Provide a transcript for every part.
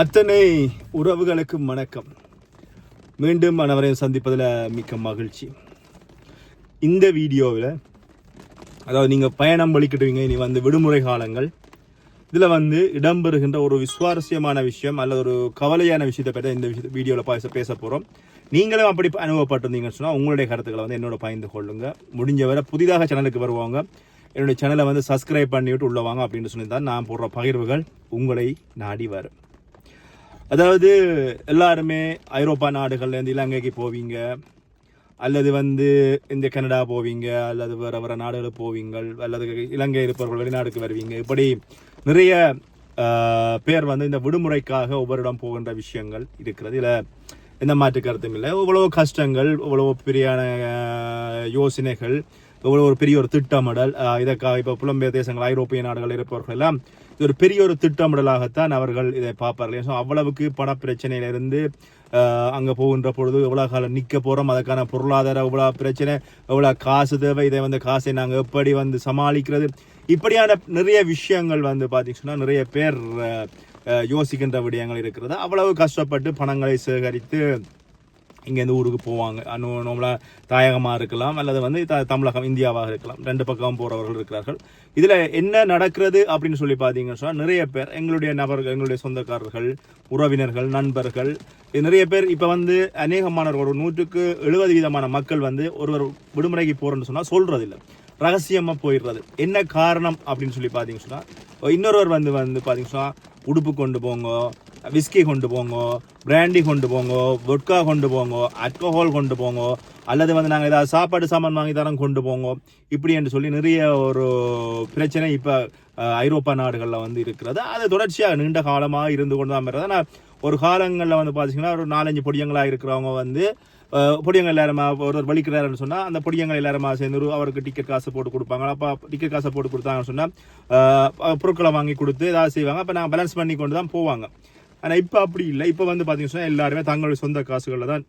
அத்தனை உறவுகளுக்கு வணக்கம். மீண்டும் அனைவரையும் சந்திப்பதில் மிக்க மகிழ்ச்சி. இந்த வீடியோவில் அதாவது நீங்கள் பயணம் வலிக்கிட்டுவீங்க இனி வந்து விடுமுறை காலங்கள். இதில் வந்து இடம்பெறுகின்ற ஒரு விசுவாரஸ்யமான விஷயம் அல்லது ஒரு கவலையான விஷயத்தை பற்றி இந்த விஷயத்தை வீடியோவில் பேச பேச போகிறோம் நீங்களும் அப்படி அனுபவப்பட்டிருந்தீங்கன்னு சொன்னால் உங்களுடைய கருத்துக்களை வந்து என்னோட பகிர்ந்து கொள்ளுங்க. முடிஞ்ச வரை புதிதாக சேனலுக்கு வருவாங்க. என்னுடைய சேனலை வந்து சப்ஸ்கிரைப் பண்ணிவிட்டு உள்ளவாங்க அப்படின்னு சொல்லியிருந்தால் நான் போடுற பகிர்வுகள். உங்களை நாடி வரும். அதாவது எல்லாருமே ஐரோப்பா நாடுகள்லேருந்து இலங்கைக்கு போவீங்க அல்லது வந்து இந்த கனடா போவீங்க அல்லது வேறு வேறு நாடுகளுக்கு போவீங்க அல்லது இலங்கை இருப்பவர்கள் வெளிநாடுக்கு வருவீங்க. இப்படி நிறைய பேர் வந்து இந்த விடுமுறைக்காக ஒவ்வொரு இடம் போகின்ற விஷயங்கள் இருக்கிறது. இதில் எந்த மாற்று கருத்தும் இல்லை. இவ்வளோ கஷ்டங்கள் இவ்வளோ பெரியான யோசனைகள் இவ்வளோ ஒரு பெரிய ஒரு திட்டமிடல் இதற்காக இப்போ புலம்பெயர் தேசங்கள் ஐரோப்பிய நாடுகள் இருப்பவர்கள் எல்லாம் இது ஒரு பெரிய ஒரு திட்டமிடலாகத்தான் அவர்கள் இதை பார்ப்பார்கள். ஸோ அவ்வளவுக்கு பண பிரச்சனையிலிருந்து அங்கே போகின்ற பொழுது எவ்வளோ காலம் நிற்க போகிறோம் அதுக்கான பொருளாதார எவ்வளோ பிரச்சனை எவ்வளோ காசு தேவை இதை வந்து காசை நாங்கள் எப்படி வந்து சமாளிக்கிறது? இப்படியான நிறைய விஷயங்கள் வந்து பார்த்திங்கன்னா நிறைய பேர் யோசிக்கின்ற விடயங்கள் இருக்கிறது. அவ்வளவு கஷ்டப்பட்டு பணங்களை சேகரித்து இங்கேருந்து ஊருக்கு போவாங்க. அனு நம்மளாக தாயகமாக இருக்கலாம் அல்லது வந்து த தமிழகம் இந்தியாவாக இருக்கலாம். ரெண்டு பக்கம் போகிறவர்கள் இருக்கிறார்கள். இதில் என்ன நடக்கிறது அப்படின்னு சொல்லி பார்த்தீங்கன்னு சொன்னால் நிறைய பேர் எங்களுடைய நபர்கள் எங்களுடைய சொந்தக்காரர்கள் உறவினர்கள் நண்பர்கள் நிறைய பேர் இப்போ வந்து அநேகமானவர்கள் ஒரு நூற்றுக்கு எழுபது விதமான மக்கள் வந்து ஒருவர் விடுமுறைக்கு போகிறோன்னு சொன்னால் சொல்கிறதில்ல ரகசியமாக போயிடுறது. என்ன காரணம் அப்படின்னு சொல்லி பார்த்தீங்கன்னு சொன்னால் இன்னொருவர் வந்து வந்து பார்த்தீங்கன்னு சொன்னால் உடுப்பு கொண்டு போங்க விஸ்கி கொண்டு போங்கோ பிராண்டி கொண்டு போங்கோ வொட்கா கொண்டு போங்கோ அல்கோஹால் கொண்டு போங்கோ அல்லது வந்து நாங்கள் ஏதாவது சாப்பாடு சாமான் வாங்கி தரோம் கொண்டு போங்கோ. இப்படி என்று சொல்லி நிறைய ஒரு பிரச்சனை இப்போ ஐரோப்பா நாடுகளில் வந்து இருக்கிறது. அது தொடர்ச்சியாக நீண்ட காலமாக இருந்து கொண்டு தான் இருக்கிறது ஆனால் ஒரு காலங்களில் வந்து பார்த்தீங்கன்னா ஒரு நாலஞ்சு பொடியங்களாக இருக்கிறவங்க வந்து பொடியங்கள் எல்லாருமா ஒருத்தர் வலிக்கிறாருன்னு சொன்னால் அந்த பொடியங்கள் எல்லாருமா சேர்ந்து அவருக்கு டிக்கெட் காசு போட்டு கொடுப்பாங்க. அப்போ டிக்கெட் காசை போட்டு கொடுத்தாங்கன்னு சொன்னால் பொருட்களை வாங்கி கொடுத்து ஏதாவது செய்வாங்க. அப்போ நாங்கள் பேலன்ஸ் பண்ணி கொண்டு தான் போவாங்க. ஆனால் இப்போ அப்படி இல்லை. இப்போ வந்து பார்த்தீங்கன்னா சொன்னால் எல்லாருமே தங்களுடைய சொந்த காசுகளில் தான்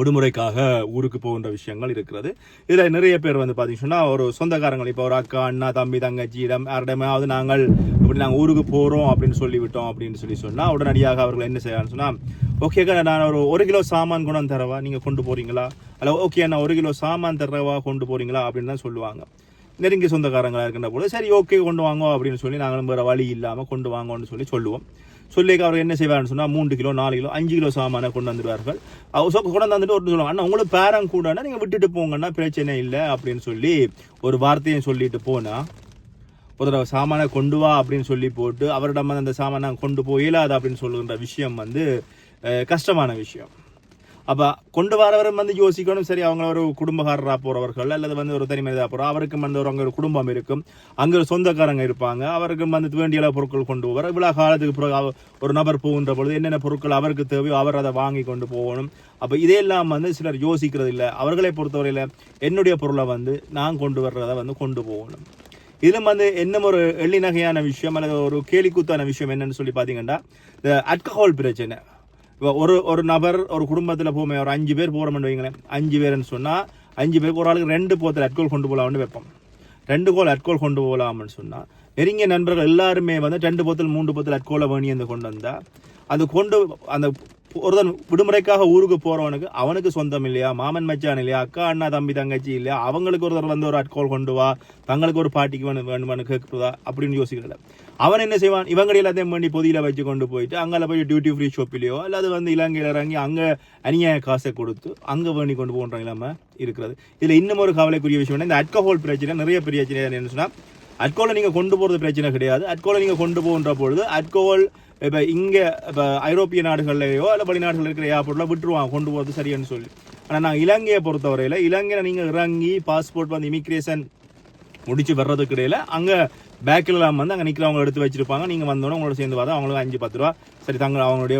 விடுமுறைக்காக ஊருக்கு போகின்ற விஷயங்கள் இருக்கிறது. இதில் நிறைய பேர் வந்து பார்த்தீங்கன்னா ஒரு சொந்தக்காரங்கள் இப்போ ஒரு அக்கா அண்ணா தம்பி தங்கச்சியிடம் யாரிடமாவது நாங்கள் இப்படி நாங்கள் ஊருக்கு போகிறோம் அப்படின்னு சொல்லிவிட்டோம் அப்படின்னு சொல்லி சொன்னால் உடனடியாக அவர்கள் என்ன செய்யலாம்னு சொன்னால் ஓகேக்கா நான் ஒரு ஒரு கிலோ சாமான் கொண்டு வந்து தரவா? நீங்கள் கொண்டு போகிறீங்களா அல்ல ஓகே நான் ஒரு கிலோ சாமான் தரவா கொண்டு போகிறீங்களா அப்படின்னு தான் சொல்லுவாங்க. நெருங்கிய சொந்தக்காரங்களாக இருக்கின்ற போது சரி ஓகே கொண்டு வாங்கோ அப்படின்னு சொல்லி நாங்களும் வேறு வழி இல்லாமல் கொண்டு வாங்கோன்னு சொல்லி சொல்லுவோம். சொல்லிக்க அவர் என்ன செய்வார்னு சொன்னால் மூன்று கிலோ நாலு கிலோ அஞ்சு கிலோ சாமானை கொண்டு வந்துடுவார்கள். அவர் சொ- கொண்டு வந்துட்டு ஒரு சொல்லுவாங்க அண்ணா உங்களுக்கு பேரம் கூடனா நீங்கள் விட்டுட்டு போங்கன்னா பிரச்சனை இல்லை அப்படின்னு சொல்லி ஒரு வார்த்தையை சொல்லிட்டு போனால் ஒரு தடவை சாமானை கொண்டு வா அப்படின்னு சொல்லி போட்டு அவரிடம் வந்து அந்த சாமானை கொண்டு போய் இயலாது அப்படின்னு சொல்லுகின்ற விஷயம் வந்து கஷ்டமான விஷயம். அப்போ கொண்டு வரவரும் வந்து யோசிக்கணும். சரி அவங்க ஒரு குடும்பக்காரராக போகிறவர்கள் அல்லது வந்து ஒரு தனி மனிதாக போகிறோம் அவருக்கும் வந்து ஒரு அங்கே ஒரு குடும்பம் இருக்கும். அங்கே ஒரு சொந்தக்காரங்க இருப்பாங்க. அவருக்கும் வந்து வேண்டிய அளவு பொருட்கள் கொண்டு போவார். இவ்வளோ காலத்துக்கு பிறகு ஒரு நபர் போகின்ற பொழுது என்னென்ன பொருட்கள் அவருக்கு தேவையோ அவர் அதை வாங்கி கொண்டு போகணும். அப்போ இதையெல்லாம் வந்து சிலர் யோசிக்கிறது இல்லை. அவர்களை பொறுத்தவரையில் என்னுடைய பொருளை வந்து நான் கொண்டு வர்றதை வந்து கொண்டு போகணும். இதிலும் வந்து என்ன ஒரு எள்ளி நகையான விஷயம் அல்லது ஒரு கேலிக்கூத்தான விஷயம் என்னன்னு சொல்லி பார்த்தீங்கன்னா இந்த அல்கஹால் பிரச்சனை. இப்போ ஒரு ஒரு நபர் ஒரு குடும்பத்தில் போமே ஒரு அஞ்சு பேர் போகிறோம்னு வைங்களேன். அஞ்சு பேர்னு சொன்னால் அஞ்சு பேருக்கு ஒரு ஆளுக்கு ரெண்டு போத்தில் அட்கோல் கொண்டு போகலாம்னு வைப்போம். ரெண்டு கோல் அட்கோல் கொண்டு போகலாம்னு சொன்னால் நெருங்கிய நண்பர்கள் எல்லாருமே வந்து ரெண்டு போத்தில் மூன்று போத்தில் அட்கோலை வேணி அந்த கொண்டு வந்தால் அது கொண்டு அந்த ஒருத்தன் விடுமுறைக்காக ஊருக்கு போறவனுக்கு அவனுக்கு சொந்தம் இல்லையா? மாமன் மச்சான் இல்லையா? அக்கா அண்ணா தம்பி தங்கச்சி இல்லையா? அவங்களுக்கு ஒருத்தர் வந்து ஒரு அட்கோல் கொண்டு வா. தங்களுக்கு ஒரு பாட்டிக்கு வேணும் வேணுமான்னு கேட்குறதா? அப்படின்னு யோசிக்கல அவன் என்ன செய்வான்? இவங்க எல்லாத்தையும் பண்ணி பொதியில வச்சு கொண்டு போயிட்டு அங்கே போய் டியூட்டி ஃப்ரீ ஷாப்பிலையோ அல்லது வந்து இலங்கையில் இறங்கி அங்கே அநியாய காசை கொடுத்து அங்கே வேண்டி கொண்டு போன்ற இல்லாம இருக்கிறது. இதில் இன்னும் ஒரு கவலைக்குரிய விஷயம் என்ன, இந்த அல்கஹால் பிரச்சனை நிறைய பிரச்சனை என்ன சொன்னால் அட்கோலை நீங்கள் கொண்டு போகிறது பிரச்சனை கிடையாது. அட்கோலை நீங்கள் கொண்டு போகின்ற பொழுது அட்கோல் இப்போ இங்கே இப்போ ஐரோப்பிய நாடுகள்லையோ இல்லை வெளிநாடுகள் இருக்கிற ஏர்போர்ட்டில் விட்டுருவாங்க கொண்டு போகிறது சரின்னு சொல்லி. ஆனால் நான் இலங்கையை பொறுத்தவரையில் இலங்கையில் நீங்கள் இறங்கி பாஸ்போர்ட் வந்து இமிக்ரேஷன் முடிச்சு வர்றதுக்கு இடையில அங்கே பேக்கில் வந்து அங்கே நிற்கிறவங்க எடுத்து வச்சிருப்பாங்க. நீங்கள் வந்தோடனே உங்களோட சேர்ந்து பார்த்தா அவங்களுக்கு அஞ்சு பத்து ரூபா. சரி தங்க அவங்களுடைய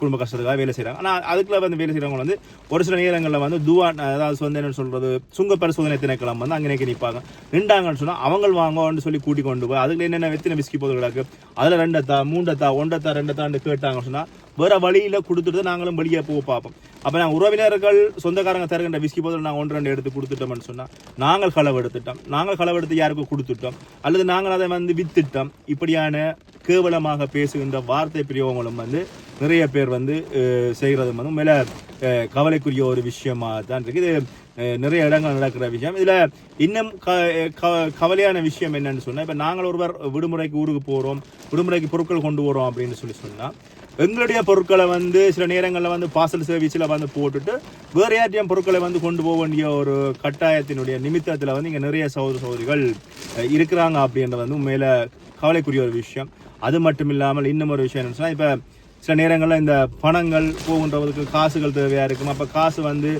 குடும்ப கஷ்டத்துக்காக வேலை செய்கிறாங்க ஆனால் அதுக்குள்ள வந்து வேலை செய்கிறவங்க வந்து ஒரு சில நேரங்களில் வந்து துவா அதாவது வந்து என்ன சொல்கிறது சுங்க பரிசோதனை திணைக்களம் வந்து அங்கே நிற்பாங்க நின்றாங்கன்னு சொன்னால் அவங்க வாங்கன்னு சொல்லி கூட்டி கொண்டு போய் அதுக்கு என்னென்ன எத்தனை விஸ்கி போது அதில் ரெண்டத்தா மூண்டத்தா ஒன்றத்தா ரெண்டத்தான்னு கேட்டாங்கன்னு சொன்னால் வேறு வழியில் கொடுத்துட்டு நாங்களும் வெளியே போக பார்ப்போம். அப்போ நாங்கள் உறவினர்கள் சொந்தக்காரங்க தருகின்ற விஸ்கி போதில் நாங்கள் ஒன்று ரெண்டு எடுத்து கொடுத்துட்டோம்னு சொன்னால் நாங்கள் களவு எடுத்துட்டோம். நாங்கள் களவு எடுத்து யாருக்கும் கொடுத்துட்டோம். அல்லது நாங்கள் அதை வந்து வித்துட்டோம். இப்படியான கேவலமாக பேசுகின்ற வார்த்தை பிரியவங்க மூலம் வந்து நிறைய பேர் வந்து செய்கிறது வந்து மேல கவலைக்குரிய ஒரு விஷயமா தான் இருக்குது நிறைய இடங்கள் நடக்கிற விஷயம். இதில் இன்னும் க- கவலையான விஷயம் என்னன்னு சொன்னால் இப்போ நாங்கள் ஒருவர் விடுமுறைக்கு ஊருக்கு போகிறோம் விடுமுறைக்கு பொருட்கள் கொண்டு வரோம் அப்படின்னு சொல்லி சொன்னால் எங்களுடைய பொருட்களை வந்து சில நேரங்களில் வந்து பார்சல் சர்வீஸில் வந்து போட்டுட்டு வேறு யார்ட்டையும் பொருட்களை வந்து கொண்டு போக வேண்டிய ஒரு கட்டாயத்தினுடைய நிமித்தத்தில் வந்து இங்கே நிறைய சகோதர சகோதரிகள் இருக்கிறாங்க அப்படின்றது வந்து மேலே கவலைக்குரிய ஒரு விஷயம். அது மட்டும் இல்லாமல் இன்னும் ஒரு விஷயம் என்னன்னு இப்போ சில நேரங்களில் இந்த பணங்கள் போகின்றவருக்கு காசுகள் தேவையாக இருக்கும். அப்போ காசு வந்து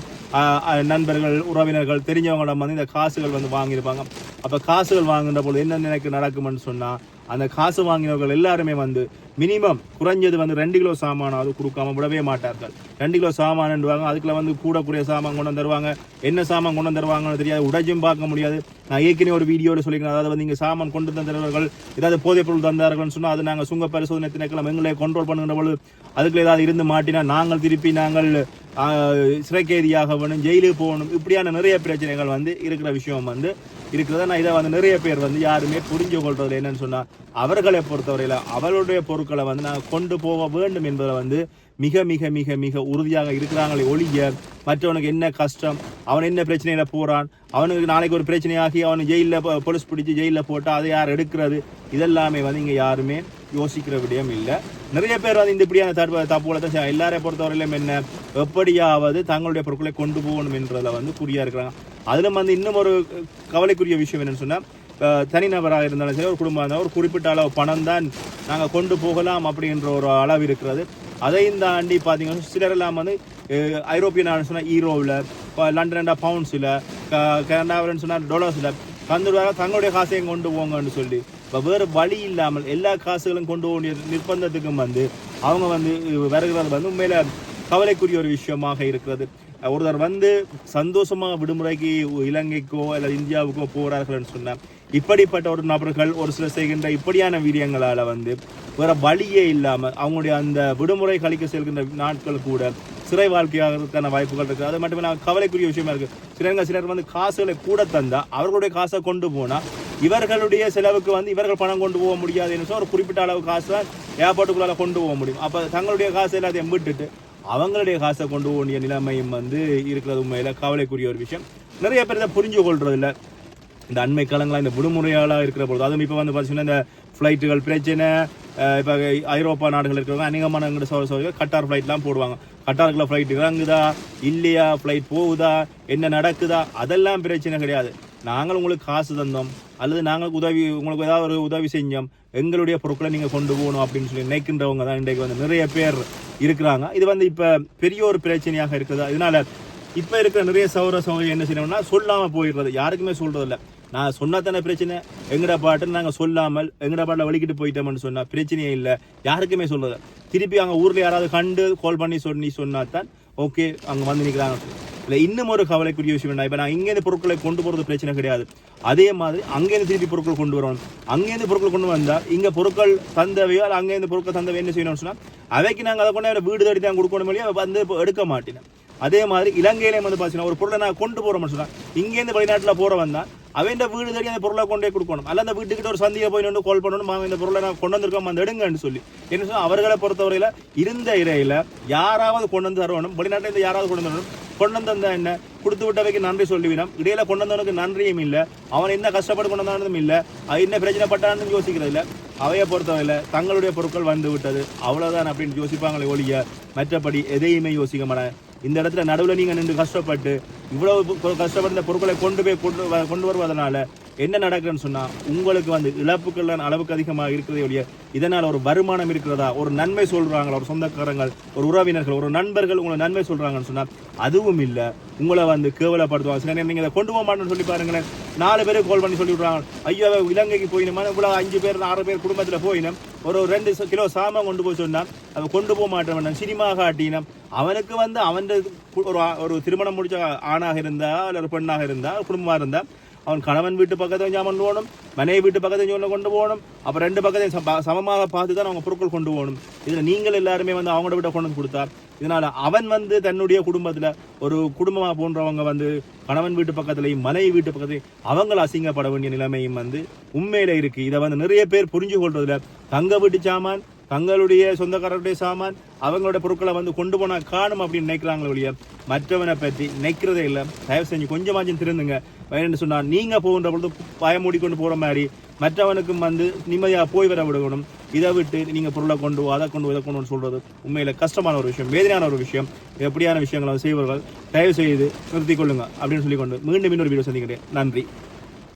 நண்பர்கள் உறவினர்கள் தெரிஞ்சவங்களிடம் வந்து இந்த காசுகள் வந்து வாங்கியிருப்பாங்க. அப்போ காசுகள் வாங்குகின்ற பொழுது என்ன எனக்கு நடக்கும்னு சொன்னால் அந்த காசு வாங்கினவர்கள் எல்லாருமே வந்து மினிமம் குறைஞ்சது வந்து ரெண்டு கிலோ சாமானாவது கொடுக்காம விடவே மாட்டார்கள். ரெண்டு கிலோ சாமான்வாங்க அதுக்குள்ள வந்து கூடக்கூடிய சாமான் கொண்டு வந்துருவாங்க. என்ன சாமான் கொண்டு வந்து தருவாங்கன்னு தெரியாது உடைச்சும் பார்க்க முடியாது. நான் ஏற்கனவே ஒரு வீடியோவில் சொல்லிக்கிறேன் அதாவது வந்து இங்கே சாமான் கொண்டு தந்தவர்கள் ஏதாவது போதைப் பொருள் தந்தார்கள்னு சொன்னால் அது நாங்கள் சுங்க பரிசோதனை திணைக்கலாம் எங்களை கண்ட்ரோல் பண்ணுகிற பொழுது அதுக்குள்ள ஏதாவது இருந்து மாட்டினா நாங்கள் திருப்பி நாங்கள் ஆஹ், சிறைக்கைதியாக வேணும் ஜெயிலுக்கு போகணும். இப்படியான நிறைய பிரச்சனைகள் வந்து இருக்கிற விஷயம் வந்து இருக்கிறத நான் இதை வந்து நிறைய பேர் வந்து யாருமே புரிஞ்சு கொள்றது என்னன்னு சொன்னால் அவர்களை பொறுத்தவரையில அவர்களுடைய பொருட்களை வந்து நாங்கள் கொண்டு போக வேண்டும் என்பதை வந்து மிக மிக மிக மிக உறுதியாக இருக்கிறாங்களே ஒழிய மற்றவனுக்கு என்ன கஷ்டம் அவன் என்ன பிரச்சனையில் போகிறான் அவனுக்கு நாளைக்கு ஒரு பிரச்சனையாகி அவன் ஜெயிலில் போலீஸ் பிடிச்சி ஜெயிலில் போட்டால் அதை யார் எடுக்கிறது? இதெல்லாமே வந்து இங்கே யாருமே யோசிக்கிற விடயம் இல்லை. நிறைய பேர் வந்து இந்த இப்படியான தப்பு தப்புகளை தான் எல்லாரையும் பொறுத்தவரையிலும் என்ன எப்படியாவது தங்களுடைய பொருட்களை கொண்டு போகணும் என்றதுல வந்து குறியாக இருக்கிறாங்க. அதிலும் வந்து இன்னும் ஒரு கவலைக்குரிய விஷயம் என்னென்னு சொன்னா தனிநபராக இருந்தாலும் சரி ஒரு குடும்பம் இருந்தாலும் ஒரு குறிப்பிட்ட அளவு பணம் தான் நாங்கள் கொண்டு போகலாம் அப்படின்ற ஒரு அளவு இருக்கிறது. அதையும் தாண்டி பார்த்தீங்கன்னா சிலர் எல்லாம் வந்து ஐரோப்பிய நாடு சொன்னால் ஈரோவில் லண்டன்டா பவுண்ட்ஸில் கனடாவில்னு சொன்னால் டொலர்ஸில் தந்துடுவாங்க தங்களுடைய காசையும் கொண்டு போங்கன்னு சொல்லி இப்போ வேறு வழி இல்லாமல் எல்லா காசுகளும் கொண்டு போக வேண்டிய நிர்பந்தத்துக்கும் வந்து அவங்க வந்து வருகிறது வந்து உண்மையில் கவலைக்குரிய ஒரு விஷயமாக இருக்கிறது. ஒருத்தர் வந்து சந்தோஷமாக விடுமுறைக்கு இலங்கைக்கோ அல்லது இந்தியாவுக்கோ போறார்கள்னு சொன்னால் இப்படிப்பட்ட ஒரு நபர்கள் ஒரு சிலர் செய்கின்ற இப்படியான வீரியங்களால் வந்து வேற வழியே இல்லாமல் அவங்களுடைய அந்த விடுமுறை கழிக்க செல்கின்ற நாட்கள் கூட சிறை வாழ்க்கையாகிறதுக்கான வாய்ப்புகள் இருக்குது அது மட்டுமே நான் கவலைக்குரிய விஷயமா இருக்குது சிலருங்க சிலர் வந்து காசுகளை கூட தந்தால் அவர்களுடைய காசை கொண்டு போனால் இவர்களுடைய செலவுக்கு வந்து இவர்கள் பணம் கொண்டு போக முடியாதுன்னு சொல்லி ஒரு குறிப்பிட்ட அளவு காசு தான் கொண்டு போக முடியும். அப்போ தங்களுடைய காசு எல்லாத்தையும் விட்டுட்டு அவங்களுடைய காசை கொண்டு போக வேண்டிய நிலைமையும் வந்து இருக்கிறது உண்மையில். கவலைக்குரிய ஒரு விஷயம். நிறைய பேர் இதை புரிஞ்சு கொள்றது இந்த அண்மை காலங்களாக இந்த விடுமுறையாளாக இருக்கிற பொழுது அதுவும் இப்போ வந்து பார்த்தீங்கன்னா இந்த ஃப்ளைட்டுகள் பிரச்சனை இப்போ ஐரோப்பா நாடுகள் இருக்கிறவங்க அநேகமான எங்கிட்ட சௌர சௌரியம் கட்டார் ஃப்ளைட்லாம் போடுவாங்க. கட்டாருக்குள்ள ஃப்ளைட் இறங்குதா? இல்லையா? ஃப்ளைட் போகுதா? என்ன நடக்குதா? அதெல்லாம் பிரச்சனை கிடையாது. நாங்கள் உங்களுக்கு காசு தந்தோம் அல்லது நாங்கள் உதவி உங்களுக்கு ஏதாவது ஒரு உதவி செஞ்சோம் எங்களுடைய பொருட்களை நீங்கள் கொண்டு போகணும் அப்படின்னு சொல்லி நினைக்கின்றவங்க தான் இன்றைக்கு வந்து நிறைய பேர் இருக்கிறாங்க. இது வந்து இப்போ பெரிய ஒரு பிரச்சனையாக இருக்குது? இதனால இப்போ இருக்கிற நிறைய சௌர சௌகரியம் என்ன செய்யணும்னா சொல்லாமல் போயிடுறது. யாருக்குமே சொல்கிறது இல்லை நான் சொன்னா தானே பிரச்சனை. எங்கட பாட்டுன்னு நாங்கள் சொல்லாமல் எங்கட பாட்டில் வலிக்கிட்டு போயிட்டோம்னு சொன்னால் பிரச்சனையே இல்லை. யாருக்குமே சொல்கிறது திருப்பி அங்கே ஊரில் யாராவது கண்டு கால் பண்ணி சொல்லி சொன்னா தான் ஓகே அங்கே வந்து நிற்கிறாங்க இல்லை இன்னும் ஒரு கவலைக்குரிய விஷயம் என்ன இப்போ நான் இங்கேருந்து பொருட்களை கொண்டு போகிறது பிரச்சனை கிடையாது. அதே மாதிரி அங்கேருந்து திருப்பி பொருட்கள் கொண்டு வரணும் அங்கேருந்து பொருட்கள் கொண்டு வந்தால் இங்கே பொருட்கள் தந்தவையோ இல்லை அங்கேருந்து பொருட்கள் தந்தவை என்ன செய்யணும்னு சொன்னால் அவைக்கு நாங்கள் அதை கொண்டு வீடு தேடி தான் கொடுக்கணும் இல்லையா? வந்து இப்போ எடுக்க மாட்டேன். அதே மாதிரி இலங்கையிலே வந்து பார்த்தீங்கன்னா ஒரு பொருளை நான் கொண்டு போகிறோம்னு சொன்னால் இங்கேருந்து வெளிநாட்டில் போகிறவன் தான் அவன் வீடு தேடி அந்த பொருளை கொண்டே கொடுக்கணும். அல்ல அந்த வீட்டுக்கிட்ட ஒரு சந்தியை போய் நின்று கால் பண்ணணும் மாங்க இந்த பொருளை நான் கொண்டு வந்திருக்கோம் அந்த எடுங்கன்னு சொல்லி. என்ன சொன்னால் அவர்களை பொறுத்தவரையில் இருந்த இறையில் யாராவது கொண்டு வந்து தரணும் வெளிநாட்டில் இருந்து யாராவது கொண்டு வந்து வரணும் கொண்டு வந்தா என்ன? கொடுத்து விட்டவைக்கு நன்றி சொல்லிவிடும் இடையில கொண்டு வந்தவனுக்கு நன்றியும் இல்லை. அவன் என்ன கஷ்டப்பட்டு கொண்டு வந்தானதும் இல்லை. அது என்ன பிரச்சனை பட்டான்னு யோசிக்கிறது இல்லை. அவையை பொறுத்தவரையில் தங்களுடைய பொருட்கள் வந்து விட்டது. அவ்வளோதான் அப்படின்னு யோசிப்பாங்களே ஒழிய மற்றபடி எதையுமே யோசிக்க மாட்டேன் இந்த இடத்துல நடுவில் நீங்கள் நின்று கஷ்டப்பட்டு இவ்வளவு பொ- கஷ்டப்பட்டு இந்த பொருட்களை கொண்டு போய் கொண்டு வ- கொண்டு வருவதனால என்ன நடக்குதுன்னு சொன்னால் உங்களுக்கு வந்து இழப்புகள் அளவுக்கு அதிகமாக இருக்கிறதே ஒழிய இதனால் ஒரு வருமானம் இருக்கிறதா ஒரு நன்மை சொல்கிறாங்களா ஒரு சொந்தக்காரங்கள் ஒரு உறவினர்கள் ஒரு நண்பர்கள் உங்களை நன்மை சொல்கிறாங்கன்னு சொன்னால் அதுவும் இல்லை. உங்களை வந்து கேவலப்படுத்துவாங்க. சில நேரம் இதை கொண்டு போக மாட்டேன்னு சொல்லி பாருங்களேன். நாலு பேருக்கு கால் பண்ணி சொல்லி விட்றாங்க ஐயோ இலங்கைக்கு போயினுமா? இவ்வளோ அஞ்சு பேர் ஆறு பேர் குடும்பத்தில் போயினும். ஒரு ரெண்டு கிலோ சாமான் கொண்டு போய் சொன்னால் அவன் கொண்டு போக மாட்டேன் சினிமா காட்டினம் அவனுக்கு வந்து அவன் ஒரு ஒரு திருமணம் முடிச்ச ஆணாக இருந்தால் இல்லை ஒரு பெண்ணாக இருந்தால் குடும்பமாக இருந்தால் அவன் கணவன் வீட்டு பக்கத்தையும் ஜாமான் கொண்டு போகணும் மனைவி வீட்டு பக்கத்தையும் சொன்ன கொண்டு போகணும் அப்போ ரெண்டு பக்கத்தையும் சமமாக பார்த்து தான் அவங்க பொருட்கள் கொண்டு போகணும் இதில் நீங்கள் எல்லாருமே வந்து அவங்களோட வீட்டை கொண்டு வந்து கொடுத்தா இதனால் அவன் வந்து தன்னுடைய குடும்பத்தில் ஒரு குடும்பமாக போன்றவங்க வந்து கணவன் வீட்டு பக்கத்துலையும் மனைவி வீட்டு பக்கத்துலையும் அவங்கள அசிங்கப்பட வேண்டிய நிலைமையும் வந்து உண்மையில் இருக்குது இதை வந்து நிறைய பேர் புரிஞ்சு கொள்றதுல தங்க வீட்டு சாமான் தங்களுடைய சொந்தக்காரருடைய சாமான் அவங்களோட பொருட்களை வந்து கொண்டு போனால் காணும் அப்படின்னு நினைக்கிறாங்களே ஒழிய மற்றவனை பற்றி நினைக்கிறதே இல்லை. தயவு செஞ்சு கொஞ்சமாச்சும் திருந்துங்க. வேணும்னு சொன்னால் நீங்கள் போகின்ற பொழுது பயமூடி கொண்டு போகிற மாதிரி மற்றவனுக்கும் வந்து நிம்மதியாக போய் வர விடணும். இதை விட்டு நீங்கள் பொருளை கொண்டு வா, அதை கொண்டு இதை கொண்டு வந்து சொல்கிறது உண்மையில் கஷ்டமான ஒரு விஷயம் வேதனையான ஒரு விஷயம். எப்படியான விஷயங்களை செய்வர்கள் தயவு செய்து நிறுத்திக் கொள்ளுங்க அப்படின்னு சொல்லிக்கொண்டு மீண்டும் இன்னொரு வீடியோ சந்திக்கிறேன். நன்றி.